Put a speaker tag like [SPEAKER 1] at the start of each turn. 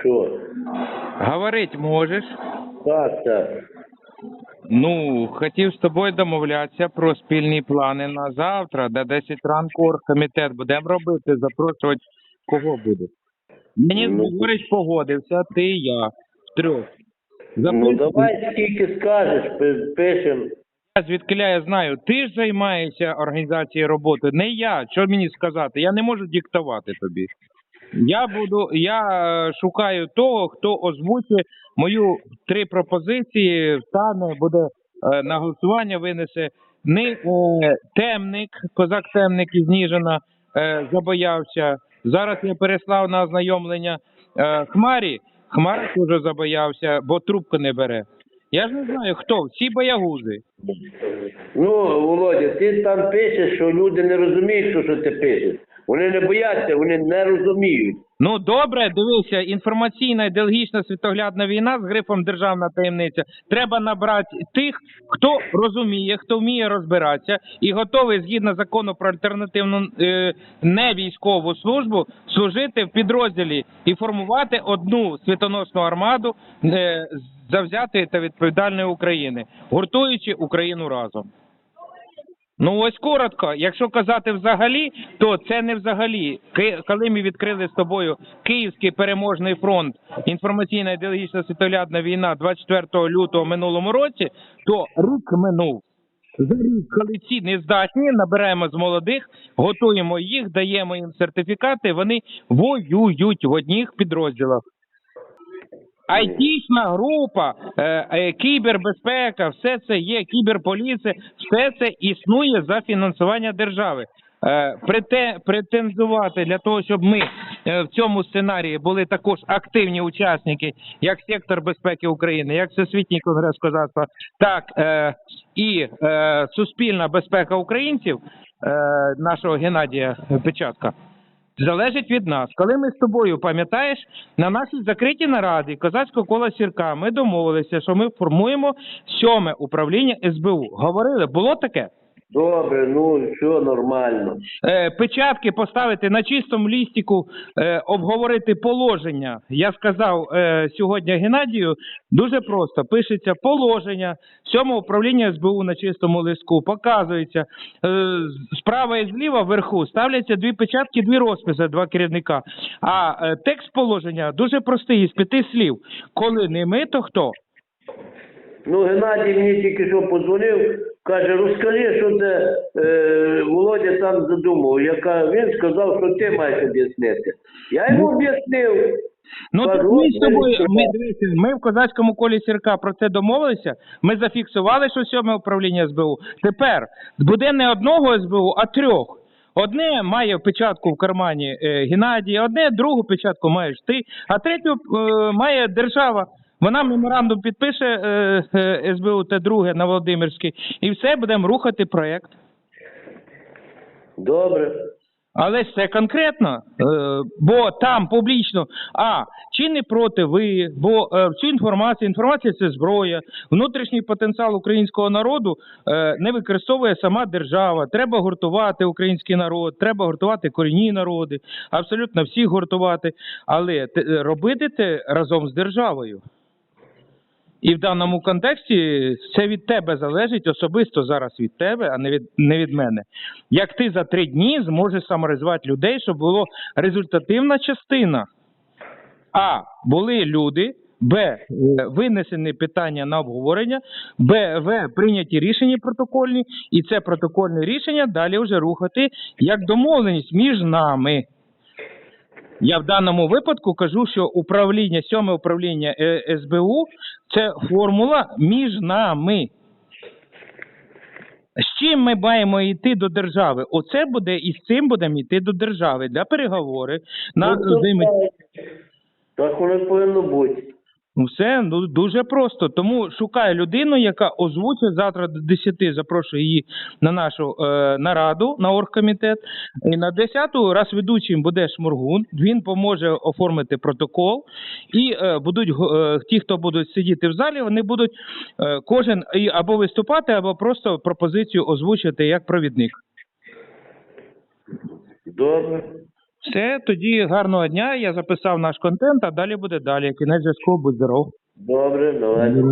[SPEAKER 1] Що?
[SPEAKER 2] Говорить можеш.
[SPEAKER 1] Так, так.
[SPEAKER 2] Ну, хотів з тобою домовлятися про спільні плани на завтра, до 10 ранку оргкомітет будемо робити, запрошувати кого буде. Мені
[SPEAKER 1] Ну.
[SPEAKER 2] говорить, погодився, ти і я, втрьох.
[SPEAKER 1] Ну давай скільки скажеш, пи- пишем.
[SPEAKER 2] Звідкиля я знаю, ти ж займаєшся організацією роботи, не я. Що мені сказати? Я не можу диктувати тобі. Я буду, я е, шукаю того, хто озвучить мою три пропозиції, встане, буде е, на голосування, винесе. Не е, темник, козак темник із Ніжина е, забоявся. Зараз я переслав на ознайомлення е, Хмарі. Хмара теж забоявся, бо трубку не бере. Я ж не знаю хто, всі боягузи.
[SPEAKER 1] Ну, Володя, ти там пишеш, що люди не розуміють, що, що ти пишеш. Вони не бояться, вони не розуміють.
[SPEAKER 2] Ну добре, дивися, інформаційна ідеологічна світоглядна війна з грифом державна таємниця. Треба набрати тих, хто розуміє, хто вміє розбиратися і готовий згідно закону про альтернативну е, не військову службу служити в підрозділі і формувати одну світоносну армаду е, завзятої та відповідальної України, гуртуючи Україну разом. Ну ось коротко. Якщо казати взагалі, то це не взагалі. Коли ми відкрили з тобою Київський переможний фронт, інформаційна ідеологічна світоглядна війна 24 лютого минулому році, то рік минув. Коли ці не здатні, набираємо з молодих, готуємо їх, даємо їм сертифікати, вони воюють в одних підрозділах. Айтішна група, е, е, кібербезпека, все це є, кіберполіція, все це існує за фінансування держави. Е, прете, претензувати для того, щоб ми в цьому сценарії були також активні учасники, як сектор безпеки України, як Всесвітній конгрес козацтва, так і суспільна безпека українців, нашого Геннадія Печатка. Залежить від нас. Коли ми з тобою, пам'ятаєш, на нашій закритій нараді козацького кола сірка ми домовилися, що ми формуємо сьоме управління СБУ. Говорили, було таке?
[SPEAKER 1] Добре, ну що нормально.
[SPEAKER 2] Е, печатки поставити на чистому лістику, е, обговорити положення. Я сказав е, сьогодні Геннадію, дуже просто. Пишеться положення сьомого управління СБУ на чистому листку, показується. Е, справа і зліва вверху ставляться дві печатки, дві розписи, два керівника. А е, текст положення дуже простий, із п'яти слів. Коли не ми, то хто?
[SPEAKER 1] Ну, Геннадій мені тільки що подзвонив, каже, розкажи, що це е, Володя там задумав. Яка він сказав, що ти маєш об'яснити. Я йому об'яснив.
[SPEAKER 2] Ну так ми з тобою,
[SPEAKER 1] ну,
[SPEAKER 2] ми дивіться, ми в козацькому колі сірка про це домовилися. Ми зафіксували, що сьоме управління СБУ. Тепер буде не одного СБУ, а трьох. Одне має печатку в кармані е, Геннадій, одне другу печатку маєш ти, а третю е, має держава. Вона меморандум підпише е, е, СБУ та друге на Володимирській, і все будемо рухати проект.
[SPEAKER 1] Добре.
[SPEAKER 2] Але ж це конкретно, е, бо там публічно, а чи не проти ви, бо е, цю інформацію, інформація це зброя, внутрішній потенціал українського народу е, не використовує сама держава. Треба гуртувати український народ, треба гуртувати корінні народи, абсолютно всіх гуртувати, але те- робити це разом з державою. І в даному контексті це від тебе залежить особисто зараз від тебе, а не від не від мене. Як ти за три дні зможеш саморезвати людей, щоб було результативна частина. А були люди, Б. е, Винесені питання на обговорення, Б. В. Прийняті рішення протокольні, і це протокольне рішення далі вже рухати як домовленість між нами. Я в даному випадку кажу, що управління, сьоме управління е, СБУ це формула між нами. З чим ми маємо йти до держави? Оце буде і з цим будемо йти до держави для переговори на
[SPEAKER 1] Ну. Так воно повинно бути.
[SPEAKER 2] Ну, Все ну, дуже просто. Тому шукаю людину, яка озвучить завтра до 10, запрошую її на нашу е, нараду на оргкомітет. І на 10 раз ведучим буде Шмургун. Він поможе оформити протокол. І е, будуть е, ті, хто будуть сидіти в залі, вони будуть е, кожен або виступати, або просто пропозицію озвучити як провідник.
[SPEAKER 1] Добре.
[SPEAKER 2] Все, тоді гарного дня. Я записав наш контент, а далі буде далі. Кінець зв'язку, будь здоров.
[SPEAKER 1] Добре, давайте.